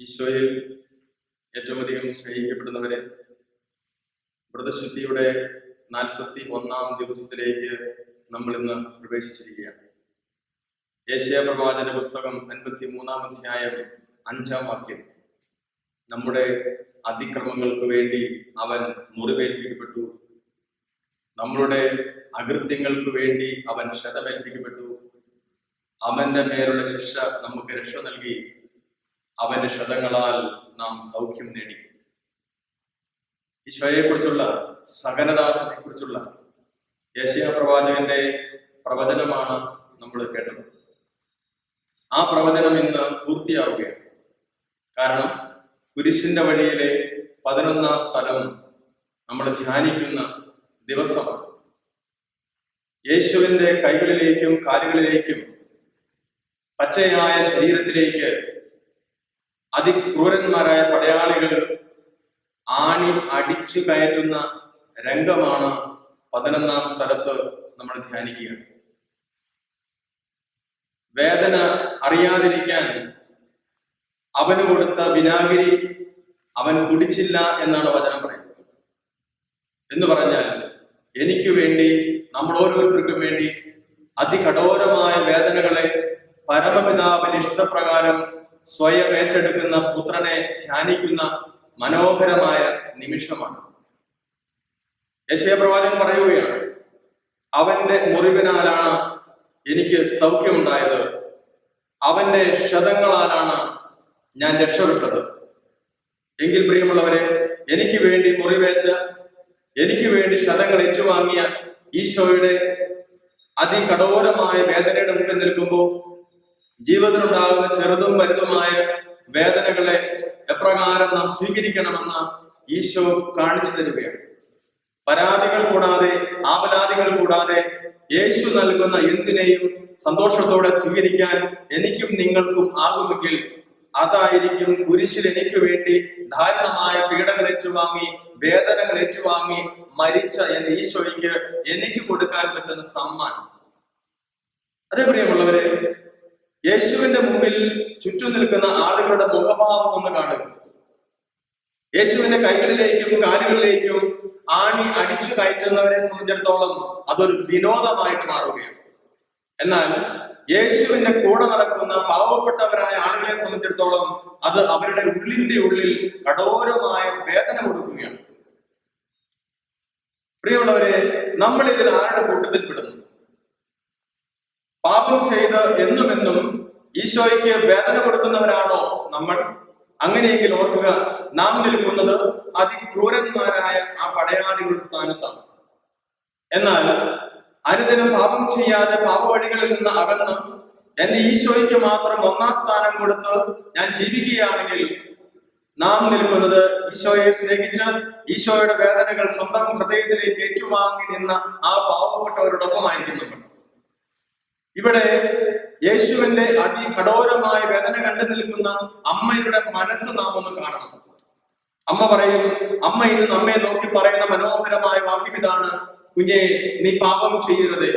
ഈശോയിൽ ഏറ്റവും അധികം സ്നേഹിക്കപ്പെടുന്നവരെ വ്രതശുദ്ധിയുടെ നാൽപ്പത്തി ഒന്നാം ദിവസത്തിലേക്ക് നമ്മൾ ഇന്ന് പ്രവേശിച്ചിരിക്കുകയാണ്. ഏഷ്യ പ്രവാചന പുസ്തകം അൻപത്തി മൂന്നാം അധ്യായം അഞ്ചാം വാക്യം. നമ്മുടെ അതിക്രമങ്ങൾക്ക് വേണ്ടി അവൻ മുറിവേൽപ്പിക്കപ്പെട്ടു. നമ്മളുടെ അകൃത്യങ്ങൾക്ക് വേണ്ടി അവൻ ക്ഷതമേൽപ്പിക്കപ്പെട്ടു. അവന്റെ മേലുള്ള ശിക്ഷ നമുക്ക് രക്ഷ നൽകി. അവന്റെ ക്ഷതങ്ങളാൽ നാം സൗഖ്യം നേടി. ഈശോയെ കുറിച്ചുള്ള സകലദാസനെ കുറിച്ചുള്ള യേശിയ പ്രവാചകന്റെ പ്രവചനമാണ് നമ്മൾ കേട്ടത്. ആ പ്രവചനം ഇന്ന് പൂർത്തിയാവുകയാണ്. കാരണം കുരിശിന്റെ വഴിയിലെ പതിനൊന്നാം സ്ഥലം നമ്മൾ ധ്യാനിക്കുന്ന ദിവസമാണ്. യേശുവിന്റെ കൈകളിലേക്കും കാലുകളിലേക്കും പച്ചയായ ശരീരത്തിലേക്ക് അതിക്രൂരന്മാരായ പടയാളികൾ ആണി അടിച്ചു കയറ്റുന്ന രംഗമാണ് പതിനൊന്നാം സ്ഥലത്ത് നമ്മൾ ധ്യാനിക്കുക. വേദന അറിയാതിരിക്കാൻ അവന് കൊടുത്ത വിനാഗിരി അവൻ കുടിച്ചില്ല എന്നാണ് വചനം പറയുന്നത്. എന്ന് പറഞ്ഞാൽ എനിക്ക് വേണ്ടി നമ്മൾ ഓരോരുത്തർക്കും വേണ്ടി അതികഠോരമായ വേദനകളെ പരമപിതാവിന് ഇഷ്ടപ്രകാരം സ്വയം ഏറ്റെടുക്കുന്ന പുത്രനെ ധ്യാനിക്കുന്ന മനോഹരമായ നിമിഷമാണ്. യശയപ്രവാചകൻ പറയുകയാണ് അവന്റെ മുറിവിനാലാണ് എനിക്ക് സൗഖ്യമുണ്ടായത്. അവന്റെ ക്ഷതങ്ങളാലാണ് ഞാൻ രക്ഷപ്പെട്ടത്. എങ്കിൽ പ്രിയമുള്ളവരെ എനിക്ക് വേണ്ടി മുറിവേറ്റ എനിക്ക് വേണ്ടി ക്ഷതങ്ങൾ ഏറ്റുവാങ്ങിയ ഈശോയുടെ അതികഠോരമായ വേദനയുടെ മുമ്പിൽ നിൽക്കുമ്പോൾ ജീവിതത്തിലുണ്ടാകുന്ന ചെറുതും വലുതുമായ വേദനകളെ എപ്രകാരം നാം സ്വീകരിക്കണമെന്ന് ഈശോ കാണിച്ചു തരികയാണ്. പരാതികൾ കൂടാതെ ആപലാതികൾ കൂടാതെ യേശു നൽകുന്ന എന്തിനേയും സന്തോഷത്തോടെ സ്വീകരിക്കാൻ എനിക്കും നിങ്ങൾക്കും ആകുമെങ്കിൽ അതായിരിക്കും കുരിശിൽ എനിക്ക് വേണ്ടി ധാരണമായ പീഡകൾ ഏറ്റുവാങ്ങി വേദനകൾ ഏറ്റുവാങ്ങി മരിച്ച എന്റെ ഈശോയ്ക്ക് എനിക്ക് കൊടുക്കാൻ പറ്റുന്ന സമ്മാനം. അതേ പ്രിയമുള്ളവരെ യേശുവിന്റെ മുമ്പിൽ ചുറ്റും നിൽക്കുന്ന ആളുകളുടെ മുഖഭാവം ഒന്ന് കാണുക. യേശുവിന്റെ കൈകളിലേക്കും കാലുകളിലേക്കും ആണി അടിച്ചു കയറ്റുന്നവരെ സംബന്ധിച്ചിടത്തോളം അതൊരു വിനോദമായിട്ട് മാറുകയാണ്. എന്നാൽ യേശുവിന്റെ കൂടെ നടക്കുന്ന പാവപ്പെട്ടവരായ ആളുകളെ സംബന്ധിച്ചിടത്തോളം അത് അവരുടെ ഉള്ളിന്റെ ഉള്ളിൽ കഠോരമായ വേദന കൊടുക്കുകയാണ്. പ്രിയമുള്ളവരെ നമ്മൾ ഇതിൽ ആരുടെ കൂട്ടത്തിൽ പെടുന്നു? പാപം ചെയ്ത് എന്നുമെന്നും ഈശോയ്ക്ക് വേദന കൊടുക്കുന്നവരാണോ നമ്മൾ? അങ്ങനെയെങ്കിൽ ഓർക്കുക നാം നിൽക്കുന്നത് അതിക്രൂരന്മാരായ ആ പടയാളികളുടെ സ്ഥാനത്താണ്. എന്നാൽ അനുദിനം പാപം ചെയ്യാതെ പാപവഴികളിൽ നിന്ന് അകന്ന് എന്റെ ഈശോയ്ക്ക് മാത്രം ഒന്നാം സ്ഥാനം കൊടുത്ത് ഞാൻ ജീവിക്കുകയാണെങ്കിൽ നാം നിൽക്കുന്നത് ഈശോയെ സ്നേഹിച്ച് ഈശോയുടെ വേദനകൾ സ്വന്തം ഹൃദയത്തിലേക്ക് ഏറ്റുവാങ്ങി നിന്ന ആ പാവപ്പെട്ടവരോടൊപ്പമായിരിക്കും നമ്മൾ. ഇവിടെ യേശുവിന്റെ അതികഠോരമായ വേദന കണ്ടു നിൽക്കുന്ന അമ്മയുടെ മനസ്സ് നാം ഒന്ന് കാണണം. അമ്മ പറയും അമ്മ ഇന്ന് നമ്മെ നോക്കി പറയുന്ന മനോഹരമായ വാക്യം ഇതാണ്. കുഞ്ഞെ നീ പാപം ചെയ്യരുത്.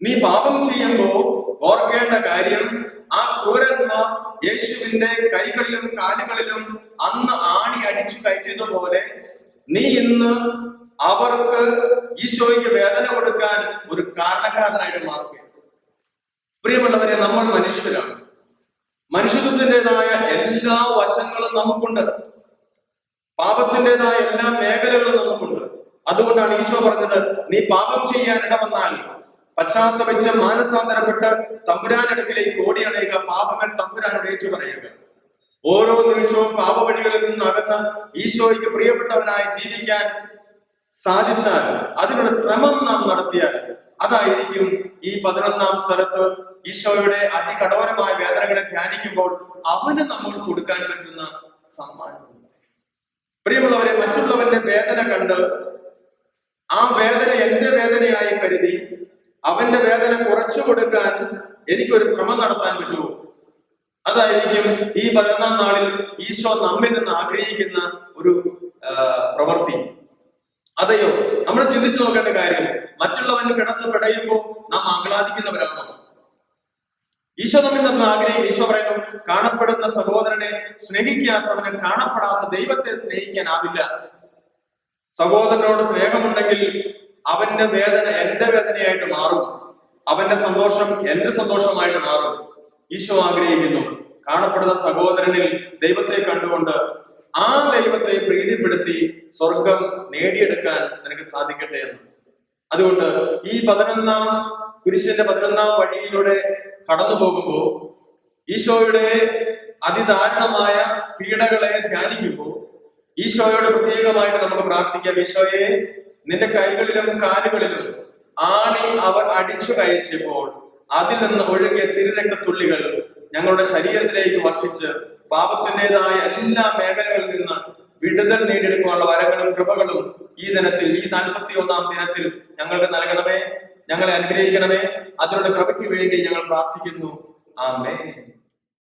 നീ പാപം ചെയ്യുമ്പോ ഓർക്കേണ്ട കാര്യം ആ ക്രൂരന്മാർ യേശുവിന്റെ കൈകളിലും കാലുകളിലും അന്ന് ആണി അടിച്ചു കയറ്റിയതുപോലെ നീ ഇന്ന് അവർക്ക് ഈശോയ്ക്ക് വേദന കൊടുക്കാൻ ഒരു കാരണക്കാരനായിട്ട് മാറുകയാണ്. പ്രിയമുള്ളവരെ നമ്മൾ മനുഷ്യരാണ്. മനുഷ്യത്വത്തിന്റെതായ എല്ലാ വശങ്ങളും നമുക്കുണ്ട്. പാപത്തിന്റെതായ എല്ലാ മേഖലകളും നമുക്കുണ്ട്. അതുകൊണ്ടാണ് ഈശോ പറഞ്ഞത് നീ പാപം ചെയ്യാൻ ഇടവന്നാൽ പശ്ചാത്തപിച്ച് മാനസാന്തരപ്പെട്ട് തമ്പുരാനടുക്കിലേക്ക് ഓടിയണയുക പാപങ്ങൾ തമ്പുരാനോട് ഏറ്റു പറയുക ഓരോ നിമിഷവും പാപവഴികളിൽ നിന്ന് അകന്ന് ഈശോയ്ക്ക് പ്രിയപ്പെട്ടവനായി ജീവിക്കാൻ സാധിച്ചാൽ അതിനുള്ള ശ്രമം നാം നടത്തിയാൽ അതായിരിക്കും ഈ പതിനൊന്നാം സ്ഥലത്ത് ഈശോയുടെ അതികഠോരമായ വേദനകളെ ധ്യാനിക്കുമ്പോൾ അവന് നമ്മൾ കൊടുക്കാൻ പറ്റുന്ന സമ്മാനം. പ്രിയമുള്ളവരെ മറ്റുള്ളവന്റെ വേദന കണ്ട് ആ വേദന എന്റെ വേദനയായി കരുതി അവന്റെ വേദന കുറച്ചു കൊടുക്കാൻ എനിക്കൊരു ശ്രമം നടത്താൻ പറ്റുമോ? അതായിരിക്കും ഈ പതിനൊന്നാം നാളിൽ ഈശോ നമ്മിൽ നിന്ന് ആഗ്രഹിക്കുന്ന ഒരു പ്രവൃത്തി. അതെയോ? നമ്മൾ ചിന്തിച്ചു നോക്കേണ്ട കാര്യം മറ്റുള്ളവൻ കിടന്ന് പിടയുമ്പോൾ നാം ആഹ്ലാദിക്കുന്നവരാണോ? ഈശോ നമ്മിൽ നമ്മൾ ആഗ്രഹിക്കും ഈശോ പറയുന്നു കാണപ്പെടുന്ന സഹോദരനെ സ്നേഹിക്കാത്തവനെ കാണപ്പെടാത്ത ദൈവത്തെ സ്നേഹിക്കാനാവില്ല. സഹോദരനോട് സ്നേഹമുണ്ടെങ്കിൽ അവന്റെ വേദന എന്റെ വേദനയായിട്ട് മാറും. അവന്റെ സന്തോഷം എന്റെ സന്തോഷമായിട്ട് മാറും. ഈശോ ആഗ്രഹിക്കുന്നു കാണപ്പെടുന്ന സഹോദരനിൽ ദൈവത്തെ കണ്ടുകൊണ്ട് ആ ദൈവത്തെ പ്രീതിപ്പെടുത്തി സ്വർഗം നേടിയെടുക്കാൻ നിനക്ക് സാധിക്കട്ടെ എന്ന്. അതുകൊണ്ട് ഈ പതിനൊന്നാം കുരിശിന്റെ പതിനൊന്നാം വഴിയിലൂടെ കടന്നു പോകുമ്പോൾ ഈശോയുടെ അതിദാരുണമായ പീഡകളെ ധ്യാനിക്കുമ്പോൾ ഈശോയോട് പ്രത്യേകമായിട്ട് നമുക്ക് പ്രാർത്ഥിക്കാം. ഈശോയെ നിന്റെ കൈകളിലും കാലുകളിലും ആണി അവർ അടിച്ചു കയറ്റിയപ്പോൾ അതിൽ നിന്ന് ഒഴുകിയ തിരുരക്തത്തുള്ളികൾ ഞങ്ങളുടെ ശരീരത്തിലേക്ക് വർഷിച്ച് പാപത്തിന്റെതായ എല്ലാ മേഖലകളിൽ നിന്ന് വിടുതൽ നേടിയെടുക്കാനുള്ള വരങ്ങളും കൃപകളും ഈ ദിനത്തിൽ ഈ നാൽപ്പത്തി ഒന്നാം ദിനത്തിൽ ഞങ്ങൾക്ക് നൽകണമേ ഞങ്ങളെ അനുഗ്രഹിക്കണമേ. അതിനുള്ള കൃപയ്ക്ക് വേണ്ടി ഞങ്ങൾ പ്രാർത്ഥിക്കുന്നു. ആമേ